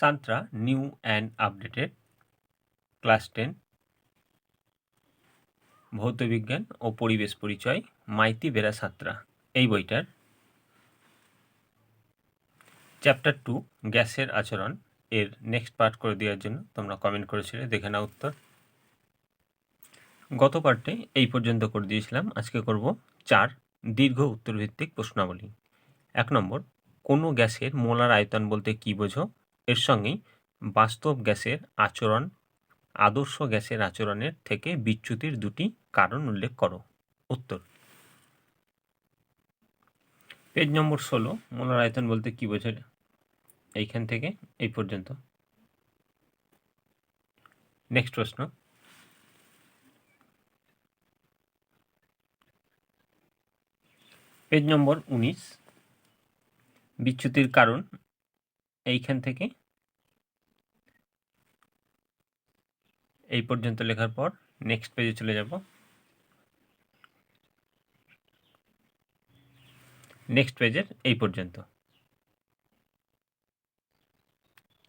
Santra new and updated class ten ভৌতবিজ্ঞান ও পরিবেশ পরিচয়, মাইতি বেরা সাঁতরা, এই বইটার। চ্যাপ্টার টু গ্যাসের আচরণ, এর নেক্সট পার্ট করে দেওয়ার জন্য তোমরা কমেন্ট করেছিলে, দেখে নাও উত্তর। গত পার্টে এই পর্যন্ত করে দিয়েছিলাম, আজকে করব চার দীর্ঘ উত্তরভিত্তিক প্রশ্নাবলী। এক নম্বর, কোনো গ্যাসের মোলার আয়তন বলতে কী বোঝো? এর সঙ্গেই বাস্তব গ্যাসের আচরণ, আদর্শ গ্যাসের আচরণের থেকে বিচ্যুতির দুটি কারণ উল্লেখ করো। উত্তর। পেজ নম্বর ষোলো মোলার আয়তন বলতে কী বোঝে এইখান থেকে এই পর্যন্ত। নেক্সট প্রশ্ন। পেজ নম্বর উনিশ, বিচ্যুতির কারণ এইখান থেকে এই পর্যন্ত লেখার পর নেক্সট পেজে চলে যাব। নেক্সট পেজের এই পর্যন্ত।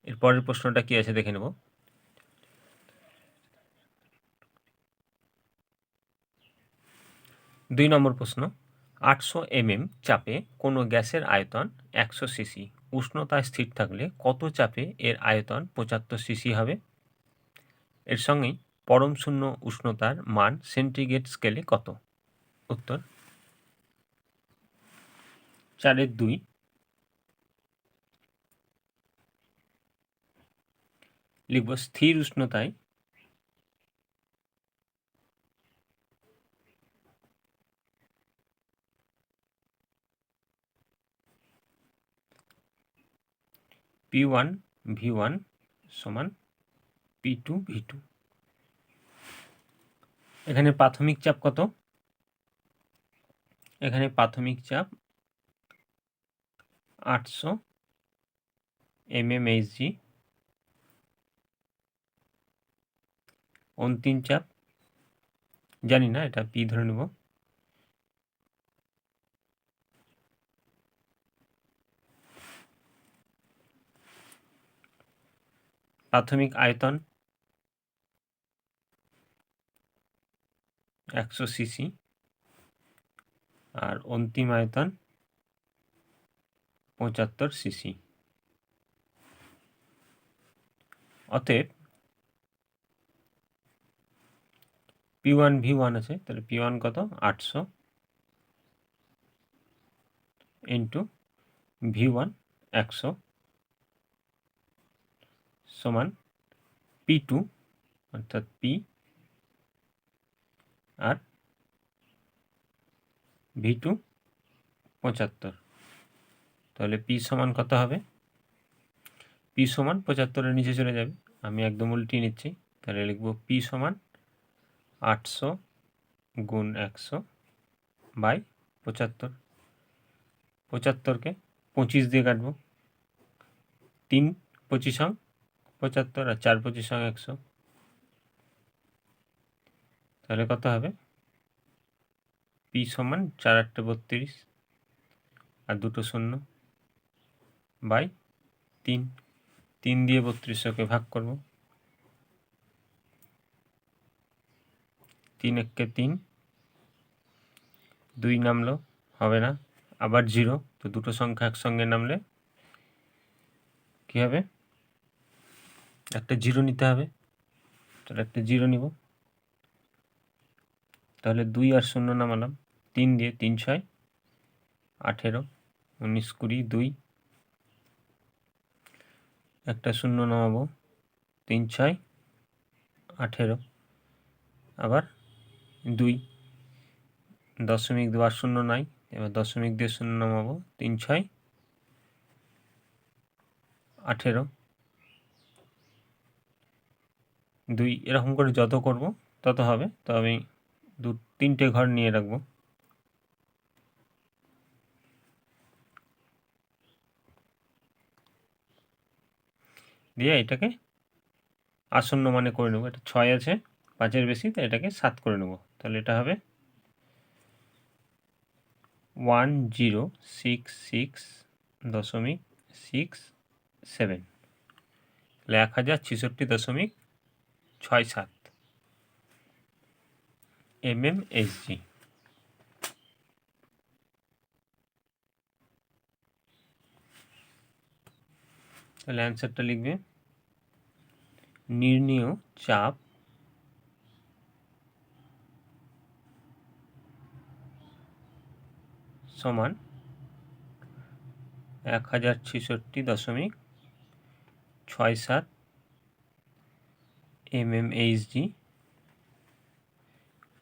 এর পরের প্রশ্নটা কি আছে দেখে নেব। দুই নম্বর প্রশ্ন, আটশো এমএম চাপে কোনো গ্যাসের আয়তন একশো সিসি উষ্ণতায় স্থির থাকলে কত চাপে এর আয়তন পঁচাত্তর সিসি হবে? এর সঙ্গেই পরম শূন্য উষ্ণতার মান সেন্টিগ্রেড স্কেলে কত? উত্তর চারের দুই। লিখব স্থির উষ্ণতায় পি ওয়ান ভি ওয়ান সমান পি টু ভি টু এখানে প্রাথমিক চাপ কত? এখানে প্রাথমিক চাপ আটশো এম এম এইচ জি অন্তিম চাপ, জানি না, এটা পি ধরে নেব। প্রাথমিক আয়তন একশো সিসি। আর অন্তিম আয়তন পঁচাত্তর সিসি। অতএব পি ওয়ান ভি ওয়ান আছে, তাহলে পি ওয়ান কত? আটশো ইন্টু ভি ওয়ান একশো সমান পি টু, অর্থাৎ পি আর ভি টু পঁচাত্তর। তাহলে পি সমান কত হবে? পি সমান পঁচাত্তরের নিচে চলে যাবে। আমি একদম উল্টিয়ে নিচ্ছি। তাহলে লিখব পি সমান আটশো গুণ একশো বাই পঁচাত্তর। পঁচাত্তরকে পঁচিশ দিয়ে কাটবো। তিন পঁচিশ সং পঁচাত্তর আর চার পঁচিশ সং একশো। তাহলে কত হবে? পি সমান চার আটটা বত্রিশ আর দুটো শূন্য বাই তিন। তিন দিয়ে বত্রিশশোকে ভাগ করব। তিন এককে তিন দুই নামলো, হবে না। আবার জিরো, তো দুটো সংখ্যা একসঙ্গে নামলে কী হবে? একটা জিরো নিতে হবে। তাহলে একটা জিরো নিব। তাহলে দুই আর শূন্য নামালাম। তিন দিয়ে তিন ছয়, আঠেরো, উনিশ কুড়ি, দুই। একটা শূন্য নামাবো। তিন ছয়, আঠেরো। আবার দুই। দশমিক দেওয়ার শূন্য নাই, এবার দশমিক দিয়ে শূন্য নামাবো। তিন ছয়, আঠেরো। দুই, এরকম করে যত করব তত হবে। তো আমি দু, তিনটে ঘর নিয়ে রাখব। দিয়ে এটাকে আসন্ন মানে করে নেব। এটা ছয় আছে, পাঁচের বেশি তো এটাকে সাত করে নেব। তাহলে এটা হবে ওয়ান জিরো সিক্স সিক্স দশমিক সিক্স সেভেন। তাহলে এক হাজার ছেষট্টি দশমিক ছয় সাত। এম এম এইচ জি তাহলে অ্যান্সারটা লিখবে, নির্ণীয় চাপ সমান এক হাজার ছেষট্টি দশমিক ছয় সাত এম এম এইচ ডি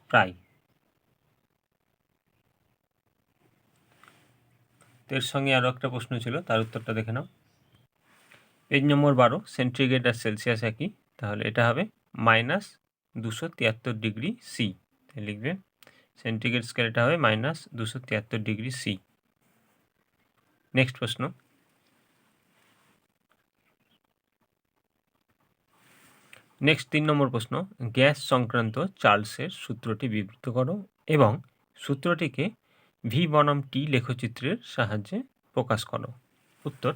প্রায়। তো এর সঙ্গে আরও একটা প্রশ্ন ছিল, তার উত্তরটা দেখে নাও। পেজ নম্বর বারো সেন্ট্রিগ্রেড আর সেলসিয়াস একই, তাহলে এটা হবে মাইনাস দুশো তিয়াত্তর ডিগ্রি সি লিখবে, সেন্টিগ্রেড স্কেল এটা হবে মাইনাস দুশো তিয়াত্তর ডিগ্রি সি নেক্সট প্রশ্ন। নেক্সট তিন নম্বর প্রশ্ন, গ্যাস সংক্রান্ত চার্লসের সূত্রটি বিবৃত করো এবং সূত্রটিকে ভি বনাম টি লেখচিত্রের সাহায্যে প্রকাশ করো। উত্তর,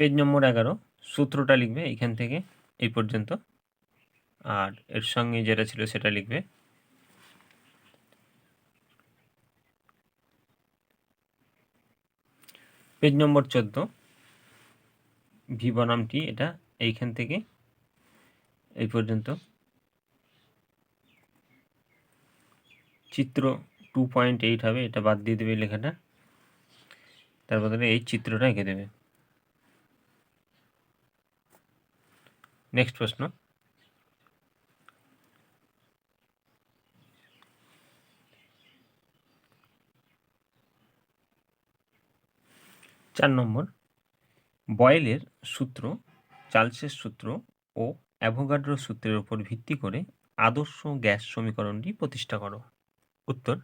পেজ নম্বর এগারো, সূত্রটা লিখবে এখান থেকে, এই পর্যন্ত। আর এর সঙ্গে যেটা ছিল সেটা লিখবে, পেজ নম্বর চোদ্দ ভি বনামটি এটা এইখান থেকে এই পর্যন্ত। চিত্র টু পয়েন্ট এইট হবে, এটা বাদ দিয়ে দেবে লেখাটা। তার বদলে এই চিত্রটা এঁকে দেবে। নেক্সট প্রশ্ন। চার নম্বর। বয়েলের সূত্র, চার্লসের সূত্র ও অ্যাভোগাড্রো সূত্রের উপর ভিত্তি করে আদর্শ গ্যাস সমীকরণটি প্রতিষ্ঠা করো। উত্তর।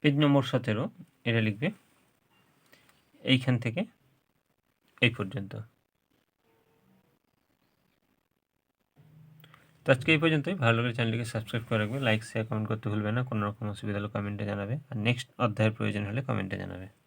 পেজ নম্বর সতেরো, এটা লিখবে। এইখান থেকে এই পর্যন্ত। তো আজকে এই পর্যন্তই। ভালো লাগলে চ্যানেলটিকে সাবস্ক্রাইব করে রাখবে। লাইক শেয়ার কমেন্ট করতে ভুলবে না। কোনো রকম অসুবিধা হলে কমেন্টে জানাবে। আর নেক্সট অধ্যায়ের প্রয়োজন হলে কমেন্টে জানাবে।